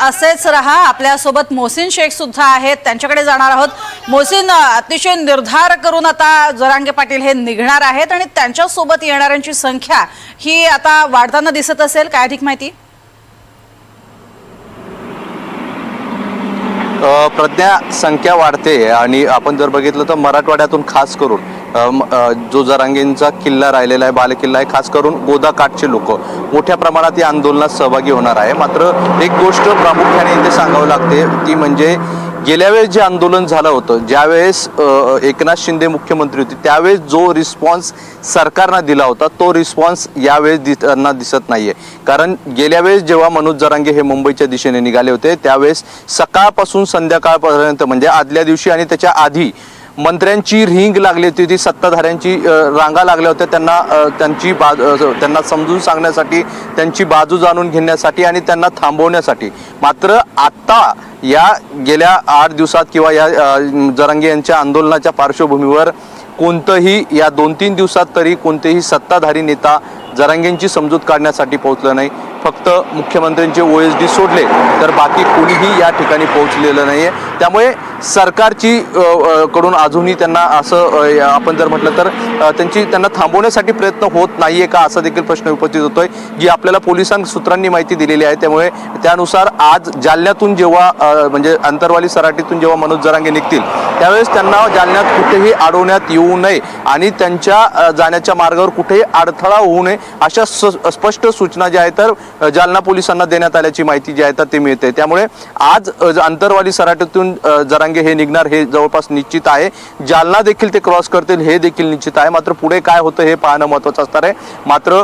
असेच रहा. आपल्यासोबत मोहसिन शेख सुद्धा आहेत. त्यांच्याकडे जाणार आहोत. मोहसिन अतिशय निर्धार करून आता जरांगे पाटील हे निघणार आहेत आणि त्यांच्यासोबत येणाऱ्यांची संख्या ही आता वाढताना दिसत असेल. काय अधिक माहिती? प्रज्ञा संख्या वाढते आणि आपण जर बघितलं तर मराठवाड्यातून खास करून जो जरांगेंचा किल्ला राहिलेला आहे बालेकिल्ला आहे खास करून गोदाकाठचे लोक. मोठ्या प्रमाणात या आंदोलनात सहभागी होणार आहे. मात्र एक गोष्ट प्रामुख्याने इथे सांगावं लागते ती म्हणजे गेल्या वेळेस जे आंदोलन झालं होतं ज्यावेळेस एकनाथ शिंदे मुख्यमंत्री होते त्यावेळेस जो रिस्पॉन्स सरकारनं दिला होता तो रिस्पॉन्स यावेळेस दि- दिसत नाहीये. कारण गेल्या वेळेस जेव्हा मनोज जरांगे हे मुंबईच्या दिशेने निघाले होते त्यावेळेस सकाळपासून संध्याकाळपर्यंत म्हणजे आदल्या दिवशी आणि त्याच्या आधी मंत्र्यांची रिंग लागली होती ती सत्ताधाऱ्यांची रांगा लागल्या होत्या. त्यांना त्यांची बाजू त्यांना समजून सांगण्यासाठी त्यांची बाजू जाणून घेण्यासाठी आणि त्यांना थांबवण्यासाठी. मात्र आत्ता या गेल्या आठ दिवसात किंवा या अ, जरांगे यांच्या आंदोलनाच्या पार्श्वभूमीवर कोणतंही या दोन तीन दिवसात तरी कोणतेही सत्ताधारी नेता जरांगेंची समजूत काढण्यासाठी पोहोचलं नाही. फक्त मुख्यमंत्र्यांचे ओ एस डी सोडले तर बाकी कोणीही या ठिकाणी पोहोचलेलं नाही आहे त्यामुळे सरकारची कडून अजूनही त्यांना असं आपण जर म्हटलं तर त्यांची त्यांना थांबवण्यासाठी प्रयत्न होत नाहीये का असा देखील प्रश्न उपस्थित होतोय जी आपल्याला पोलिसां सूत्रांनी माहिती दिलेली आहे. त्यामुळे त्यानुसार आज जालन्यातून जेव्हा म्हणजे अंतरवाली सराटीतून जेव्हा मनोज जरांगे निघतील त्यावेळेस त्यांना जालन्यात कुठेही अडवण्यात येऊ नये आणि त्यांच्या जाण्याच्या मार्गावर कुठेही अडथळा होऊ नये अशा स- स्पष्ट सूचना ज्या आहेत तर जालना पोलिसांना देण्यात आल्याची माहिती जी आहे तर ते मिळते. त्यामुळे आज अंतरवाली सराटीतून जरांगे जरांगे हे निघणार हे जवळपास निश्चित आहे. जालना देखील ते क्रॉस करतील हे देखील निश्चित आहे. मात्र पुढे काय होतं हे पाहणं महत्त्वाचं असणार आहे. मात्र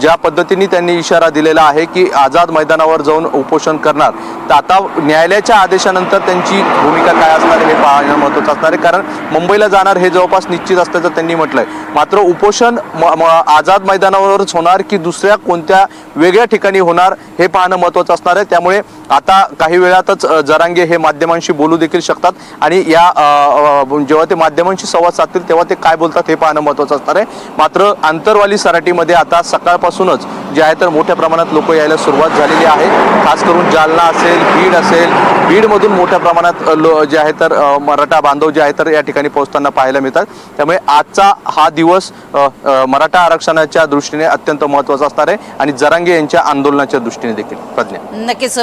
ज्या पद्धतीने त्यांनी इशारा दिलेला आहे की आझाद मैदानावर जाऊन उपोषण करणार तर आता न्यायालयाच्या आदेशानंतर त्यांची भूमिका काय असणार हे पाहणं महत्त्वाचं असणार आहे. कारण मुंबईला जाणार हे जवळपास निश्चित असल्याचं त्यांनी म्हटलंय. मात्र उपोषण म- म- आझाद मैदानावरच होणार की दुसऱ्या कोणत्या वेगळ्या ठिकाणी होणार हे पाहणं महत्त्वाचं असणार आहे. त्यामुळे आता काही वेळातच जरांगे हे माध्यमांशी बोलू देखील शकतात आणि या जेव्हा ते माध्यमांशी संवाद साधतील तेव्हा ते काय बोलतात हे पाहणं महत्त्वाचं असणार आहे. मात्र आंतरवाली सराटीमध्ये आता सकाळपासूनच जे आहे तर मोठ्या प्रमाणात लोक यायला सुरुवात झालेली आहे. खास करून जालना असेल बीड असेल बीडमधून मोठ्या प्रमाणात लो जे आहे तर मराठा बांधव जे आहे तर या ठिकाणी पोहोचताना पाहायला मिळतात. त्यामुळे आजचा हा दिवस मराठा आरक्षणाच्या दृष्टीने अत्यंत महत्त्वाचा असणार आहे आणि जरांगे यांच्या आंदोलनाच्या दृष्टीने देखील. प्रज्ञा. नक्कीच